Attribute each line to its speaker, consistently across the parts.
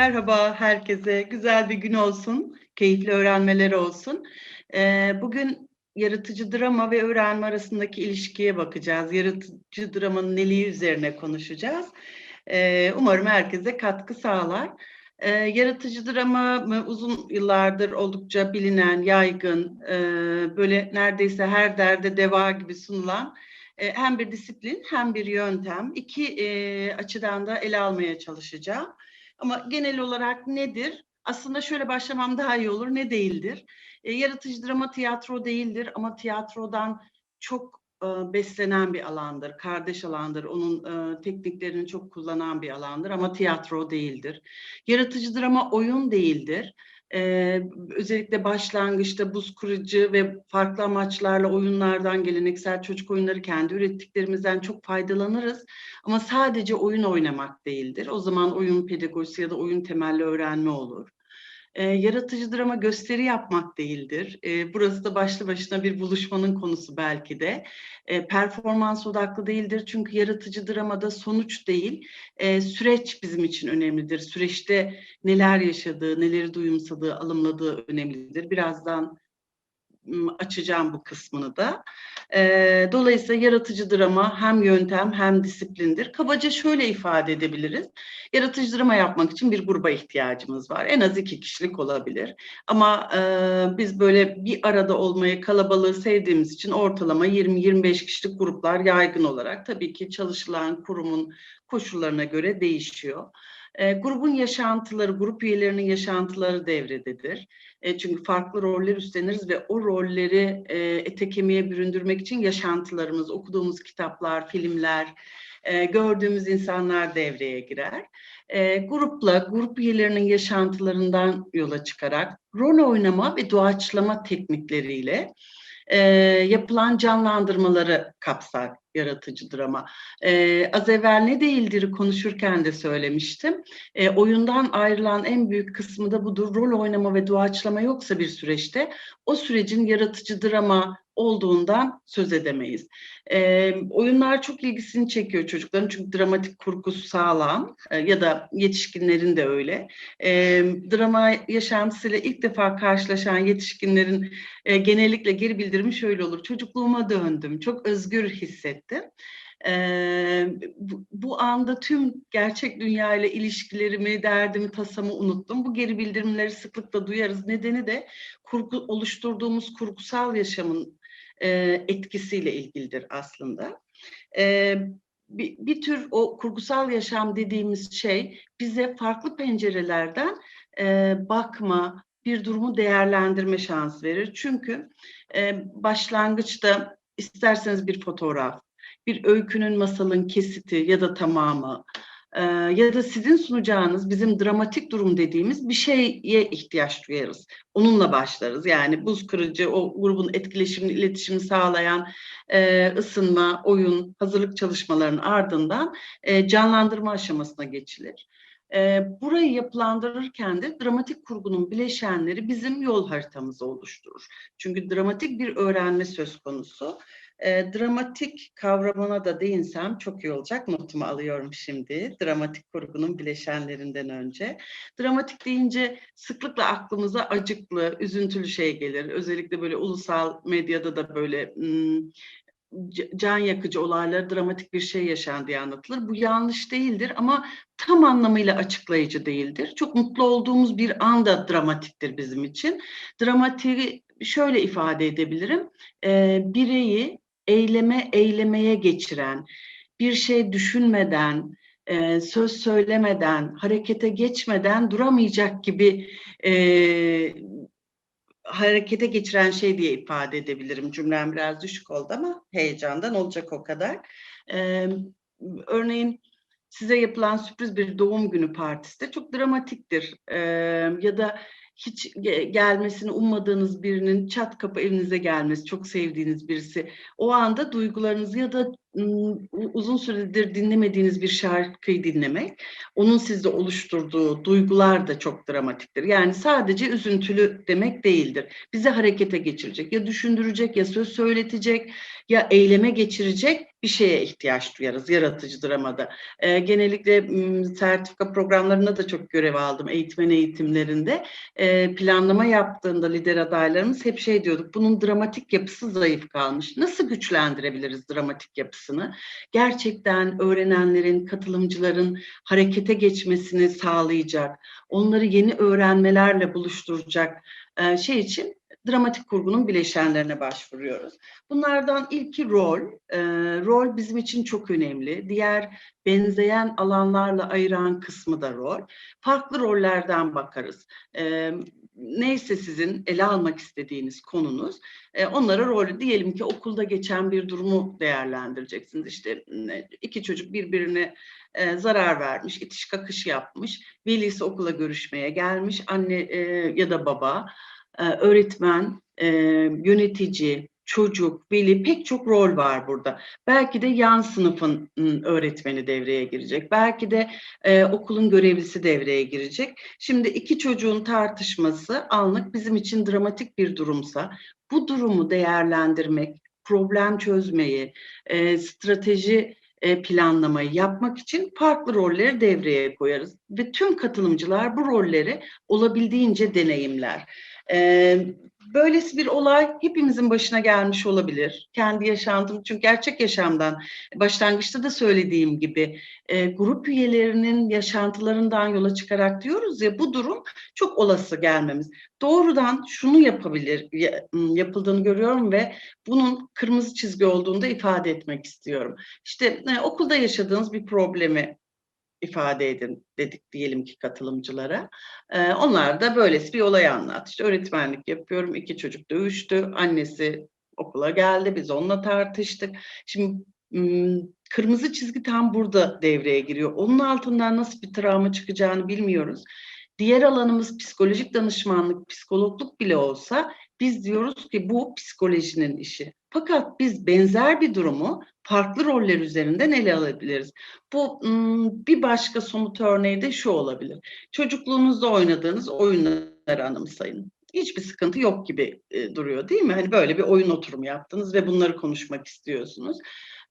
Speaker 1: Merhaba herkese. Güzel bir gün olsun. Keyifli öğrenmeler olsun. Ee, bugün yaratıcı drama ve öğrenme arasındaki ilişkiye bakacağız. Yaratıcı dramanın neliği üzerine konuşacağız. Ee, umarım herkese katkı sağlar. Ee, yaratıcı drama uzun yıllardır oldukça bilinen, yaygın, e, böyle neredeyse her derde deva gibi sunulan e, hem bir disiplin hem bir yöntem. İki e, açıdan da ele almaya çalışacağım. Ama genel olarak nedir? Aslında şöyle başlamam daha iyi olur. Ne değildir? E, yaratıcı drama tiyatro değildir ama tiyatrodan çok e, beslenen bir alandır. Kardeş alandır. Onun e, tekniklerini çok kullanan bir alandır ama tiyatro değildir. Yaratıcı drama oyun değildir. Ee, özellikle başlangıçta buz kırıcı ve farklı amaçlarla oyunlardan geleneksel çocuk oyunları kendi ürettiklerimizden çok faydalanırız. Ama sadece oyun oynamak değildir. O zaman oyun pedagojisi ya da oyun temelli öğrenme olur. E, yaratıcı drama gösteri yapmak değildir. E, burası da başlı başına bir buluşmanın konusu belki de. E, performans odaklı değildir çünkü yaratıcı dramada sonuç değil, e, süreç bizim için önemlidir. Süreçte neler yaşadığı, neleri duyumsadığı, alımladığı önemlidir. Birazdan açacağım bu kısmını da. E, dolayısıyla yaratıcı drama hem yöntem hem disiplindir. Kabaca şöyle ifade edebiliriz. Yaratıcı drama yapmak için bir gruba ihtiyacımız var. En az iki kişilik olabilir. Ama e, biz böyle bir arada olmayı, kalabalığı sevdiğimiz için ortalama 20-25 kişilik gruplar yaygın olarak tabii ki çalışılan kurumun koşullarına göre değişiyor. E, grubun yaşantıları, grup üyelerinin yaşantıları devrededir. E, çünkü farklı roller üstleniriz ve o rolleri e, ete kemiğe büründürmek için yaşantılarımız, okuduğumuz kitaplar, filmler, e, gördüğümüz insanlar devreye girer. E, grupla, grup üyelerinin yaşantılarından yola çıkarak rol oynama ve doğaçlama teknikleriyle e, yapılan canlandırmaları kapsar yaratıcı drama. E, az evvel ne değildir konuşurken de söylemiştim. E, oyundan ayrılan en büyük kısmı da budur. Rol oynama ve doğaçlama yoksa bir süreçte o sürecin yaratıcı drama olduğundan söz edemeyiz. E, oyunlar çok ilgisini çekiyor çocukların çünkü dramatik kurgusu sağlam e, ya da yetişkinlerin de öyle. E, drama yaşantısıyla ilk defa karşılaşan yetişkinlerin e, genellikle geri bildirimi şöyle olur. Çocukluğuma döndüm, çok özgür hissettim. Ee, bu, bu anda tüm gerçek dünya ile ilişkilerimi, derdimi, tasamı unuttum. Bu geri bildirimleri sıklıkla duyarız. Nedeni de kurgu, oluşturduğumuz kurgusal yaşamın e, etkisiyle ilgilidir aslında. E, bir, bir tür o kurgusal yaşam dediğimiz şey bize farklı pencerelerden e, bakma, bir durumu değerlendirme şansı verir. Çünkü e, başlangıçta isterseniz bir fotoğraf, bir öykünün, masalın kesiti ya da tamamı e, ya da sizin sunacağınız bizim dramatik durum dediğimiz bir şeye ihtiyaç duyarız. Onunla başlarız. Yani buz kırıcı, o grubun etkileşimini, iletişimi sağlayan e, ısınma, oyun, hazırlık çalışmalarının ardından e, canlandırma aşamasına geçilir. E, burayı yapılandırırken de dramatik kurgunun bileşenleri bizim yol haritamızı oluşturur. Çünkü dramatik bir öğrenme söz konusu. E, dramatik kavramına da değinsem çok iyi olacak. Notumu alıyorum şimdi. Dramatik kurgunun bileşenlerinden önce. Dramatik deyince sıklıkla aklımıza acıklı, üzüntülü şey gelir. Özellikle böyle ulusal medyada da böyle hmm, can yakıcı olaylar, dramatik bir şey yaşandığı anlatılır. Bu yanlış değildir ama tam anlamıyla açıklayıcı değildir. Çok mutlu olduğumuz bir anda dramatiktir bizim için. Dramatiği şöyle ifade edebilirim. E, bireyi eyleme eylemeye geçiren, bir şey düşünmeden, e, söz söylemeden, harekete geçmeden duramayacak gibi e, harekete geçiren şey diye ifade edebilirim. Cümlem biraz düşük oldu ama heyecandan olacak o kadar. E, örneğin size yapılan sürpriz bir doğum günü partisi de çok dramatiktir. E, ya da hiç gelmesini ummadığınız birinin çat kapı evinize gelmesi, çok sevdiğiniz birisi. O anda duygularınızı ya da uzun süredir dinlemediğiniz bir şarkıyı dinlemek, onun sizde oluşturduğu duygular da çok dramatiktir. Yani sadece üzüntülü demek değildir. Bizi harekete geçirecek, ya düşündürecek, ya söz söyletecek, ya eyleme geçirecek bir şeye ihtiyaç duyarız yaratıcı dramada. Ee, genellikle sertifika programlarında da çok görev aldım eğitmen eğitimlerinde. Ee, planlama yaptığında lider adaylarımız hep şey diyorduk, bunun dramatik yapısı zayıf kalmış. Nasıl güçlendirebiliriz dramatik yapısını? Gerçekten öğrenenlerin, katılımcıların harekete geçmesini sağlayacak, onları yeni öğrenmelerle buluşturacak e, şey için dramatik kurgunun bileşenlerine başvuruyoruz. Bunlardan ilki rol. E, rol bizim için çok önemli. Diğer benzeyen alanlarla ayıran kısmı da rol. Farklı rollerden bakarız. E, neyse sizin ele almak istediğiniz konunuz, e, onlara rol diyelim ki okulda geçen bir durumu değerlendireceksiniz. İşte iki çocuk birbirine e, zarar vermiş, itiş kakış yapmış, velisi okula görüşmeye gelmiş, anne e, ya da baba, öğretmen, e, yönetici, çocuk, veli pek çok rol var burada. Belki de yan sınıfın ım, öğretmeni devreye girecek. Belki de e, okulun görevlisi devreye girecek. Şimdi iki çocuğun tartışması anlık bizim için dramatik bir durumsa bu durumu değerlendirmek, problem çözmeyi, e, strateji e, planlamayı yapmak için farklı rolleri devreye koyarız. Ve tüm katılımcılar bu rolleri olabildiğince deneyimler. Ee, böylesi bir olay hepimizin başına gelmiş olabilir. Kendi yaşantım çünkü gerçek yaşamdan başlangıçta da söylediğim gibi e, grup üyelerinin yaşantılarından yola çıkarak diyoruz ya bu durum çok olası gelmemiz. Doğrudan şunu yapabilir yapıldığını görüyorum ve bunun kırmızı çizgi olduğunu da ifade etmek istiyorum. İşte e, okulda yaşadığınız bir problemi ifade edin dedik diyelim ki katılımcılara. Ee, onlar da böylesi bir olay anlat. İşte öğretmenlik yapıyorum, iki çocuk dövüştü, annesi okula geldi, biz onunla tartıştık. Şimdi kırmızı çizgi tam burada devreye giriyor. Onun altından nasıl bir travma çıkacağını bilmiyoruz. Diğer alanımız psikolojik danışmanlık, psikologluk bile olsa biz diyoruz ki bu psikolojinin işi. Fakat biz benzer bir durumu farklı roller üzerinden ele alabiliriz. Bu ım, bir başka somut örneği de şu olabilir. Çocukluğunuzda oynadığınız oyunları anımsayın. Hiçbir sıkıntı yok gibi e, duruyor değil mi? Hani böyle bir oyun oturumu yaptınız ve bunları konuşmak istiyorsunuz.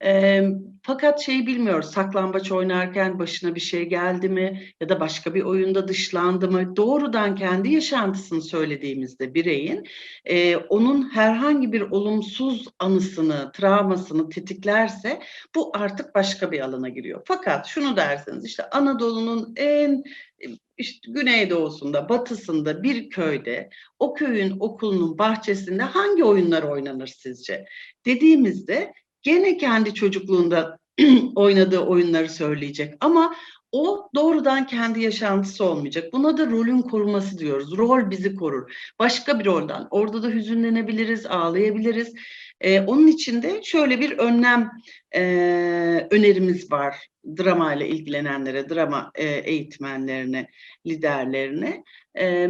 Speaker 1: E, fakat şeyi bilmiyoruz. Saklambaç oynarken başına bir şey geldi mi ya da başka bir oyunda dışlandı mı? Doğrudan kendi yaşantısını söylediğimizde bireyin e, onun herhangi bir olumsuz anısını, travmasını tetiklerse bu artık başka bir alana giriyor. Fakat şunu derseniz işte Anadolu'nun en işte güneydoğusunda, batısında bir köyde o köyün okulunun bahçesinde hangi oyunlar oynanır sizce? Dediğimizde gene kendi çocukluğunda oynadığı oyunları söyleyecek ama o doğrudan kendi yaşantısı olmayacak. Buna da rolün koruması diyoruz. Rol bizi korur. Başka bir roldan. Orada da hüzünlenebiliriz, ağlayabiliriz. Ee, onun için de şöyle bir önlem e, önerimiz var drama ile ilgilenenlere, drama e, eğitmenlerine, liderlerine. E,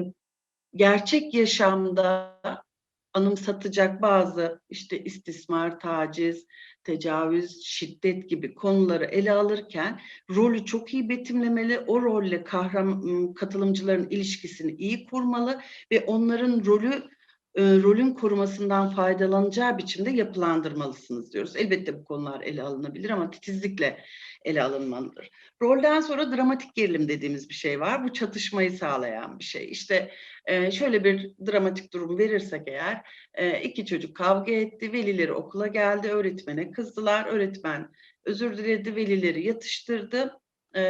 Speaker 1: gerçek yaşamda anımsatacak bazı işte istismar, taciz, tecavüz, şiddet gibi konuları ele alırken rolü çok iyi betimlemeli, o rolle kahraman katılımcıların ilişkisini iyi kurmalı ve onların rolü e, rolün korumasından faydalanacağı biçimde yapılandırmalısınız diyoruz. Elbette bu konular ele alınabilir ama titizlikle ele alınmalıdır. Rolden sonra dramatik gerilim dediğimiz bir şey var. Bu çatışmayı sağlayan bir şey. İşte e, şöyle bir dramatik durum verirsek eğer e, iki çocuk kavga etti, velileri okula geldi, öğretmene kızdılar, öğretmen özür diledi, velileri yatıştırdı. E,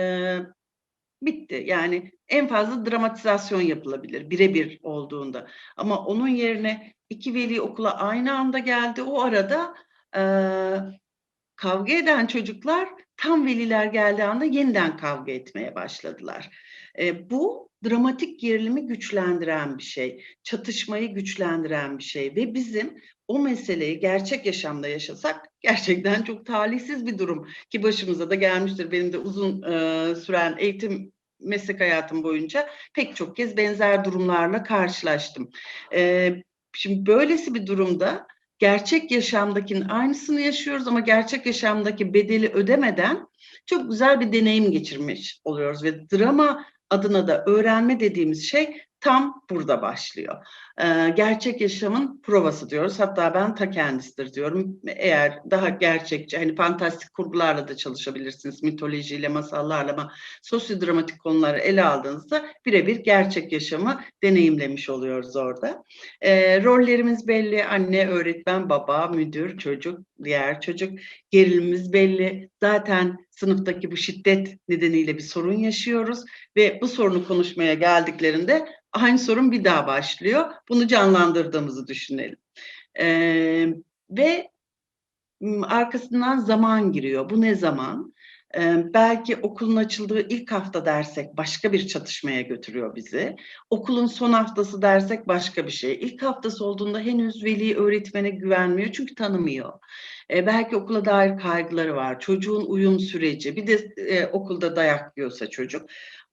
Speaker 1: bitti. Yani en fazla dramatizasyon yapılabilir birebir olduğunda. Ama onun yerine iki veli okula aynı anda geldi. O arada e, kavga eden çocuklar tam veliler geldiği anda yeniden kavga etmeye başladılar. E, bu dramatik gerilimi güçlendiren bir şey, çatışmayı güçlendiren bir şey ve bizim o meseleyi gerçek yaşamda yaşasak gerçekten çok talihsiz bir durum ki başımıza da gelmiştir. Benim de uzun e, süren eğitim meslek hayatım boyunca pek çok kez benzer durumlarla karşılaştım. E, şimdi böylesi bir durumda gerçek yaşamdakinin aynısını yaşıyoruz ama gerçek yaşamdaki bedeli ödemeden çok güzel bir deneyim geçirmiş oluyoruz ve drama adına da öğrenme dediğimiz şey tam burada başlıyor. Ee, gerçek yaşamın provası diyoruz. Hatta ben ta kendisidir diyorum. Eğer daha gerçekçi, hani fantastik kurgularla da çalışabilirsiniz, mitolojiyle, masallarla ama sosyodramatik konuları ele aldığınızda birebir gerçek yaşamı deneyimlemiş oluyoruz orada. Ee, rollerimiz belli, anne, öğretmen, baba, müdür, çocuk, diğer çocuk. Gerilimimiz belli. Zaten sınıftaki bu şiddet nedeniyle bir sorun yaşıyoruz ve bu sorunu konuşmaya geldiklerinde aynı sorun bir daha başlıyor. Bunu canlandırdığımızı düşünelim. Ee, ve arkasından zaman giriyor. Bu ne zaman? Ee, belki okulun açıldığı ilk hafta dersek başka bir çatışmaya götürüyor bizi. Okulun son haftası dersek başka bir şey. İlk haftası olduğunda henüz veli öğretmene güvenmiyor çünkü tanımıyor. Ee, belki okula dair kaygıları var. Çocuğun uyum süreci. Bir de e, okulda dayak yiyorsa çocuk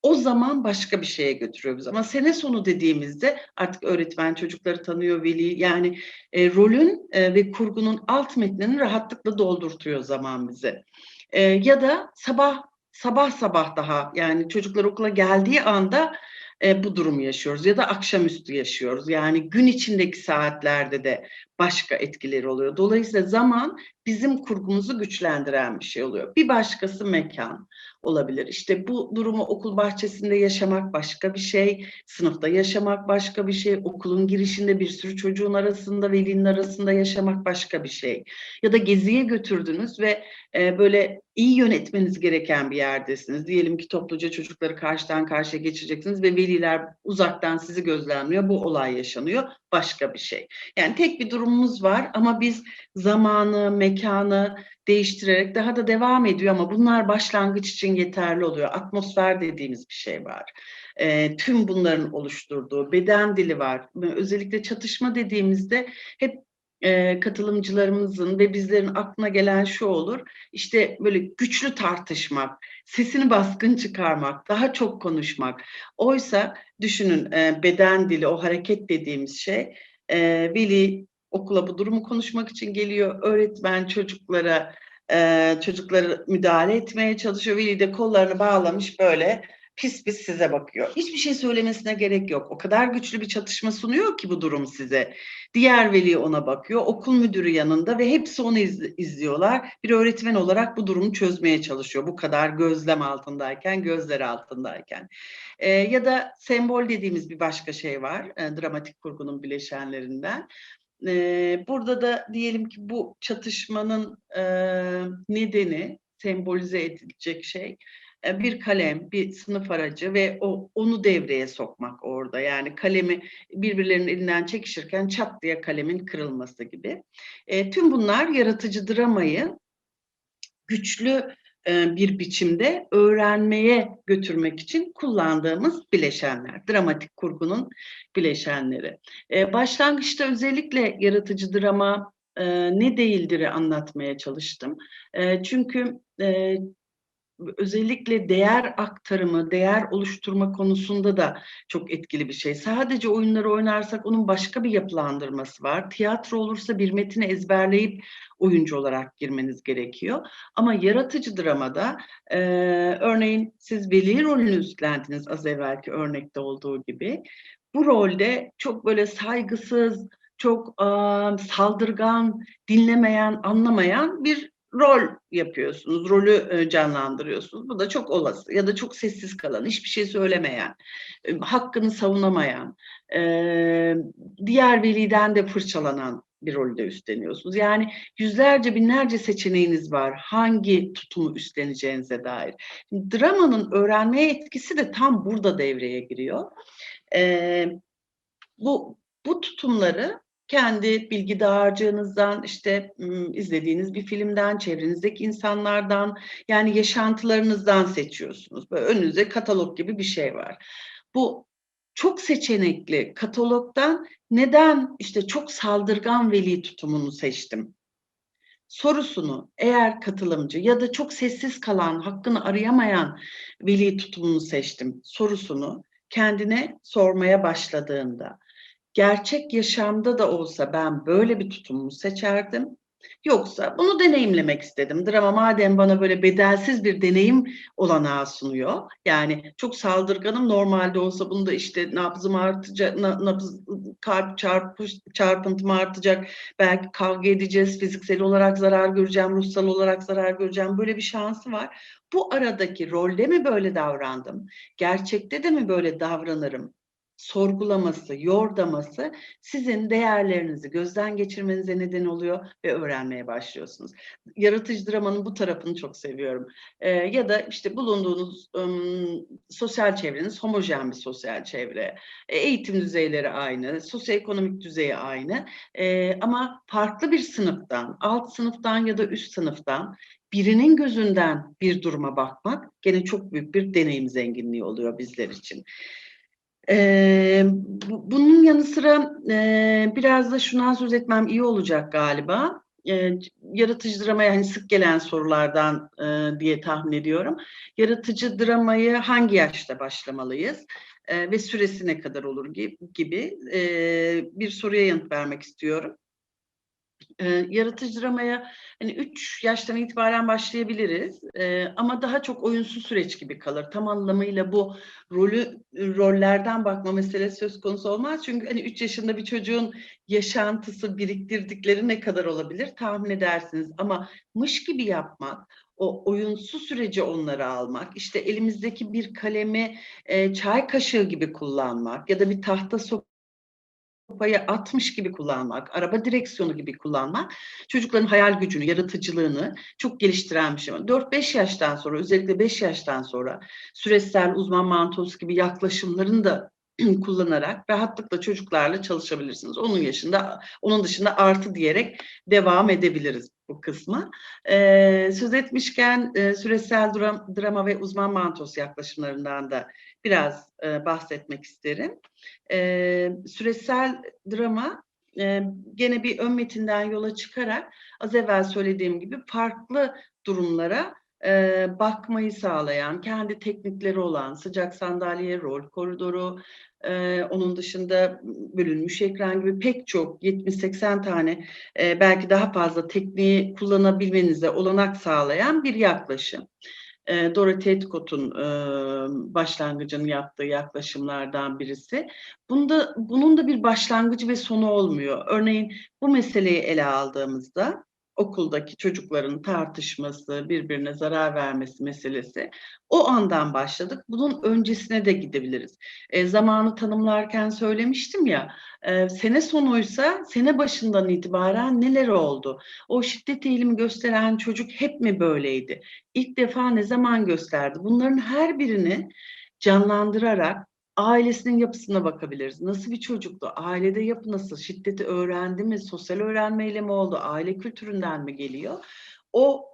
Speaker 1: o zaman başka bir şeye götürüyor bizi. Ama sene sonu dediğimizde artık öğretmen çocukları tanıyor, veli yani e, rolün e, ve kurgunun alt metnini rahatlıkla doldurtuyor zaman bize. E, ya da sabah sabah sabah daha yani çocuklar okula geldiği anda e, bu durumu yaşıyoruz ya da akşamüstü yaşıyoruz. Yani gün içindeki saatlerde de başka etkileri oluyor. Dolayısıyla zaman bizim kurgumuzu güçlendiren bir şey oluyor. Bir başkası mekan olabilir. İşte bu durumu okul bahçesinde yaşamak başka bir şey, sınıfta yaşamak başka bir şey, okulun girişinde bir sürü çocuğun arasında, velinin arasında yaşamak başka bir şey. Ya da geziye götürdünüz ve e, böyle iyi yönetmeniz gereken bir yerdesiniz. Diyelim ki topluca çocukları karşıdan karşıya geçireceksiniz ve veliler uzaktan sizi gözlemliyor. Bu olay yaşanıyor. Başka bir şey. Yani tek bir durumumuz var ama biz zamanı, mekanı değiştirerek daha da devam ediyor ama bunlar başlangıç için yeterli oluyor. Atmosfer dediğimiz bir şey var. E, tüm bunların oluşturduğu beden dili var. Özellikle çatışma dediğimizde hep e, katılımcılarımızın ve bizlerin aklına gelen şu olur. İşte böyle güçlü tartışmak, sesini baskın çıkarmak, daha çok konuşmak. Oysa düşünün e, beden dili, o hareket dediğimiz şey e, veli okula bu durumu konuşmak için geliyor. Öğretmen çocuklara e, çocukları müdahale etmeye çalışıyor. Veli de kollarını bağlamış böyle pis pis size bakıyor. Hiçbir şey söylemesine gerek yok. O kadar güçlü bir çatışma sunuyor ki bu durum size. Diğer veli ona bakıyor, okul müdürü yanında ve hepsi onu iz, izliyorlar. Bir öğretmen olarak bu durumu çözmeye çalışıyor. Bu kadar gözlem altındayken, gözleri altındayken. E, ya da sembol dediğimiz bir başka şey var, e, dramatik kurgunun bileşenlerinden. E, burada da diyelim ki bu çatışmanın e, nedeni, sembolize edilecek şey bir kalem, bir sınıf aracı ve o onu devreye sokmak orada. Yani kalemi birbirlerinin elinden çekişirken çat diye kalemin kırılması gibi. E, tüm bunlar yaratıcı dramayı güçlü e, bir biçimde öğrenmeye götürmek için kullandığımız bileşenler. Dramatik kurgunun bileşenleri. E, başlangıçta özellikle yaratıcı drama e, ne değildir'i anlatmaya çalıştım. E, çünkü e, özellikle değer aktarımı, değer oluşturma konusunda da çok etkili bir şey. Sadece oyunları oynarsak onun başka bir yapılandırması var. Tiyatro olursa bir metini ezberleyip oyuncu olarak girmeniz gerekiyor. Ama yaratıcı dramada e, örneğin siz veli rolünü üstlendiniz az evvelki örnekte olduğu gibi. Bu rolde çok böyle saygısız, çok e, saldırgan, dinlemeyen, anlamayan bir rol yapıyorsunuz, rolü e, canlandırıyorsunuz. Bu da çok olası. Ya da çok sessiz kalan, hiçbir şey söylemeyen, e, hakkını savunamayan, e, diğer veliden de fırçalanan bir rolde üstleniyorsunuz. Yani yüzlerce binlerce seçeneğiniz var hangi tutumu üstleneceğinize dair. dramanın öğrenmeye etkisi de tam burada devreye giriyor. bu bu tutumları kendi bilgi dağarcığınızdan, işte izlediğiniz bir filmden, çevrenizdeki insanlardan, yani yaşantılarınızdan seçiyorsunuz. Böyle önünüzde katalog gibi bir şey var. Bu çok seçenekli katalogdan neden işte çok saldırgan veli tutumunu seçtim? sorusunu eğer katılımcı ya da çok sessiz kalan, hakkını arayamayan veli tutumunu seçtim sorusunu kendine sormaya başladığında gerçek yaşamda da olsa ben böyle bir tutumu seçerdim. Yoksa bunu deneyimlemek istedim. Drama madem bana böyle bedelsiz bir deneyim olanağı sunuyor. Yani çok saldırganım normalde olsa bunda işte nabzım artacak, nabız, kalp çarpış, çarpıntım artacak. Belki kavga edeceğiz, fiziksel olarak zarar göreceğim, ruhsal olarak zarar göreceğim. Böyle bir şansı var. Bu aradaki rolde mi böyle davrandım? Gerçekte de mi böyle davranırım? Sorgulaması, yordaması sizin değerlerinizi gözden geçirmenize neden oluyor ve öğrenmeye başlıyorsunuz. Yaratıcı dramanın bu tarafını çok seviyorum. Ee, ya da işte bulunduğunuz ım, sosyal çevreniz homojen bir sosyal çevre. E, eğitim düzeyleri aynı, sosyoekonomik düzeyi aynı. E, ama farklı bir sınıftan, alt sınıftan ya da üst sınıftan birinin gözünden bir duruma bakmak gene çok büyük bir deneyim zenginliği oluyor bizler için. Ee, bu, bunun yanı sıra e, biraz da şundan söz etmem iyi olacak galiba. E, yaratıcı dramaya hani sık gelen sorulardan e, diye tahmin ediyorum. Yaratıcı dramayı hangi yaşta başlamalıyız? E, ve süresi ne kadar olur gibi e, bir soruya yanıt vermek istiyorum e, yaratıcı dramaya hani 3 yaştan itibaren başlayabiliriz e, ama daha çok oyunsu süreç gibi kalır. Tam anlamıyla bu rolü rollerden bakma meselesi söz konusu olmaz. Çünkü hani 3 yaşında bir çocuğun yaşantısı biriktirdikleri ne kadar olabilir tahmin edersiniz. Ama mış gibi yapmak, o oyunsu süreci onları almak, işte elimizdeki bir kalemi e, çay kaşığı gibi kullanmak ya da bir tahta sok sopayı atmış gibi kullanmak, araba direksiyonu gibi kullanmak çocukların hayal gücünü, yaratıcılığını çok geliştiren bir şey. 4-5 yaştan sonra özellikle 5 yaştan sonra süresel uzman mantosu gibi yaklaşımların da kullanarak rahatlıkla çocuklarla çalışabilirsiniz. Onun yaşında, onun dışında artı diyerek devam edebiliriz bu kısmı. Ee, söz etmişken e, süresel dram, drama ve uzman mantos yaklaşımlarından da biraz e, bahsetmek isterim. E, süresel drama e, gene bir ön metinden yola çıkarak az evvel söylediğim gibi farklı durumlara e, bakmayı sağlayan, kendi teknikleri olan sıcak sandalye, rol koridoru, e, onun dışında bölünmüş ekran gibi pek çok 70-80 tane e, belki daha fazla tekniği kullanabilmenize olanak sağlayan bir yaklaşım e, Dorothy Edcott'un e, başlangıcını yaptığı yaklaşımlardan birisi. Bunda bunun da bir başlangıcı ve sonu olmuyor. Örneğin bu meseleyi ele aldığımızda okuldaki çocukların tartışması, birbirine zarar vermesi meselesi. O andan başladık. Bunun öncesine de gidebiliriz. E, zamanı tanımlarken söylemiştim ya, e, sene sonuysa sene başından itibaren neler oldu? O şiddet eğilimi gösteren çocuk hep mi böyleydi? İlk defa ne zaman gösterdi? Bunların her birini canlandırarak ailesinin yapısına bakabiliriz. Nasıl bir çocuktu? Ailede yapı nasıl? Şiddeti öğrendi mi? Sosyal öğrenmeyle mi oldu? Aile kültüründen mi geliyor? O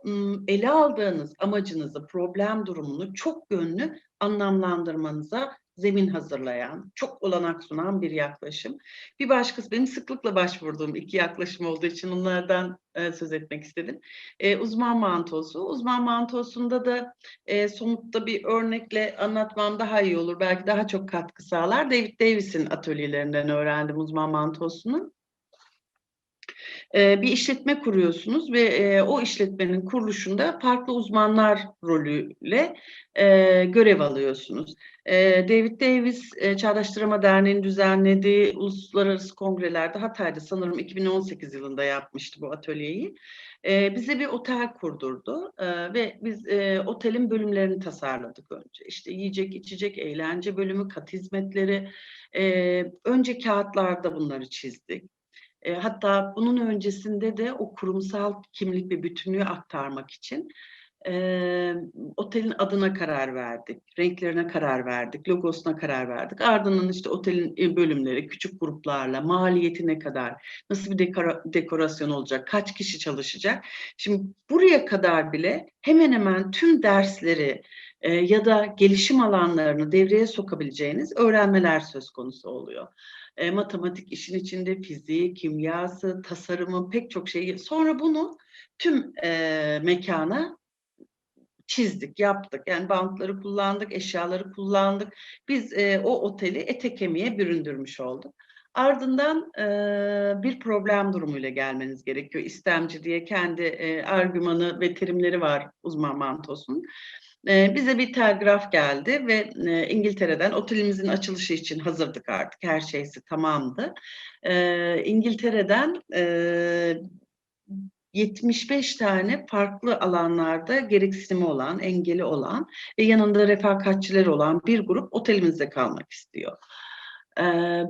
Speaker 1: ele aldığınız amacınızı, problem durumunu çok yönlü anlamlandırmanıza zemin hazırlayan, çok olanak sunan bir yaklaşım. Bir başkası, benim sıklıkla başvurduğum iki yaklaşım olduğu için onlardan e, söz etmek istedim. E, uzman mantosu. Uzman mantosunda da e, somutta bir örnekle anlatmam daha iyi olur. Belki daha çok katkı sağlar. David Davis'in atölyelerinden öğrendim uzman mantosunu bir işletme kuruyorsunuz ve o işletmenin kuruluşunda farklı uzmanlar rolüyle görev alıyorsunuz. David Davis Çağdaş Drama Derneği'nin düzenlediği uluslararası kongrelerde Hatay'da sanırım 2018 yılında yapmıştı bu atölyeyi. bize bir otel kurdurdu ve biz otelin bölümlerini tasarladık önce. İşte yiyecek, içecek, eğlence bölümü, kat hizmetleri. önce kağıtlarda bunları çizdik e, hatta bunun öncesinde de o kurumsal kimlik ve bütünlüğü aktarmak için e, otelin adına karar verdik, renklerine karar verdik, logosuna karar verdik. Ardından işte otelin bölümleri küçük gruplarla, maliyetine kadar, nasıl bir dekora, dekorasyon olacak, kaç kişi çalışacak. Şimdi buraya kadar bile hemen hemen tüm dersleri e, ya da gelişim alanlarını devreye sokabileceğiniz öğrenmeler söz konusu oluyor e, matematik işin içinde fiziği, kimyası, tasarımı pek çok şeyi. Sonra bunu tüm e, mekana çizdik, yaptık. Yani bantları kullandık, eşyaları kullandık. Biz e, o oteli ete kemiğe büründürmüş olduk. Ardından e, bir problem durumuyla gelmeniz gerekiyor. İstemci diye kendi e, argümanı ve terimleri var uzman mantosun. E, bize bir telgraf geldi ve e, İngiltere'den otelimizin açılışı için hazırdık artık. Her şeysi tamamdı. E, İngiltere'den e, 75 tane farklı alanlarda gereksinimi olan, engeli olan ve yanında refakatçiler olan bir grup otelimizde kalmak istiyor. Ee,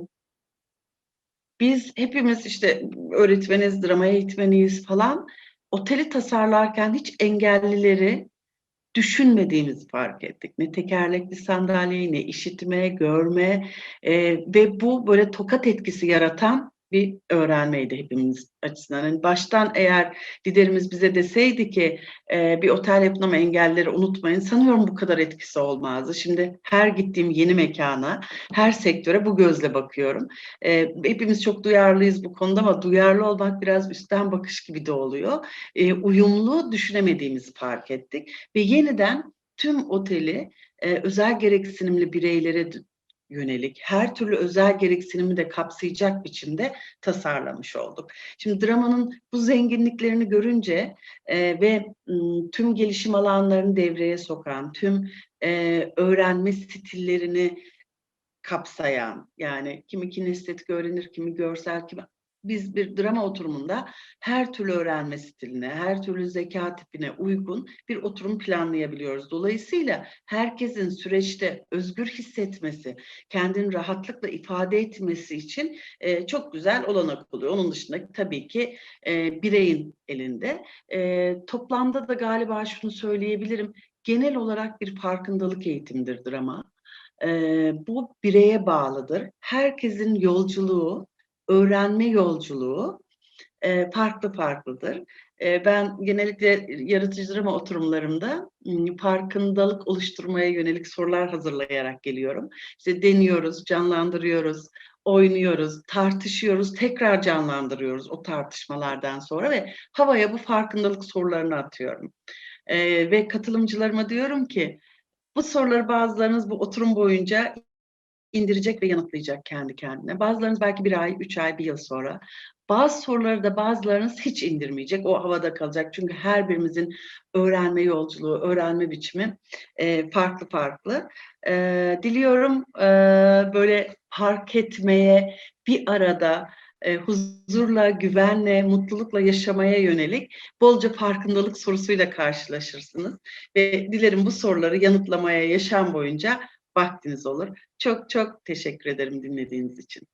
Speaker 1: biz hepimiz işte öğretmeniz, drama eğitmeniyiz falan. Oteli tasarlarken hiç engellileri düşünmediğimizi fark ettik. Ne tekerlekli sandalyeyi, ne işitme, görme e, ve bu böyle tokat etkisi yaratan bir öğrenmeydi hepimiz açısından. Yani baştan eğer liderimiz bize deseydi ki e, bir otel yapın ama engelleri unutmayın sanıyorum bu kadar etkisi olmazdı. Şimdi her gittiğim yeni mekana, her sektöre bu gözle bakıyorum. E, hepimiz çok duyarlıyız bu konuda ama duyarlı olmak biraz üstten bakış gibi de oluyor. E, uyumlu düşünemediğimizi fark ettik ve yeniden tüm oteli e, özel gereksinimli bireylere yönelik her türlü özel gereksinimi de kapsayacak biçimde tasarlamış olduk. Şimdi dramanın bu zenginliklerini görünce e, ve tüm gelişim alanlarını devreye sokan, tüm e, öğrenme stillerini kapsayan yani kimi kinestetik öğrenir, kimi görsel, kimi biz bir drama oturumunda her türlü öğrenme stiline, her türlü zeka tipine uygun bir oturum planlayabiliyoruz. Dolayısıyla herkesin süreçte özgür hissetmesi, kendini rahatlıkla ifade etmesi için e, çok güzel olanak oluyor. Onun dışında tabii ki e, bireyin elinde. E, toplamda da galiba şunu söyleyebilirim. Genel olarak bir farkındalık eğitimidir drama. E, bu bireye bağlıdır. Herkesin yolculuğu öğrenme yolculuğu e, farklı farklıdır. E, ben genellikle yaratıcı drama oturumlarımda farkındalık oluşturmaya yönelik sorular hazırlayarak geliyorum. İşte deniyoruz, canlandırıyoruz, oynuyoruz, tartışıyoruz, tekrar canlandırıyoruz o tartışmalardan sonra ve havaya bu farkındalık sorularını atıyorum. E, ve katılımcılarıma diyorum ki bu soruları bazılarınız bu oturum boyunca indirecek ve yanıtlayacak kendi kendine. Bazılarınız belki bir ay, üç ay, bir yıl sonra. Bazı soruları da bazılarınız hiç indirmeyecek. O havada kalacak. Çünkü her birimizin öğrenme yolculuğu, öğrenme biçimi e, farklı farklı. E, diliyorum e, böyle fark etmeye bir arada e, huzurla, güvenle, mutlulukla yaşamaya yönelik bolca farkındalık sorusuyla karşılaşırsınız. Ve dilerim bu soruları yanıtlamaya yaşam boyunca vaktiniz olur. Çok çok teşekkür ederim dinlediğiniz için.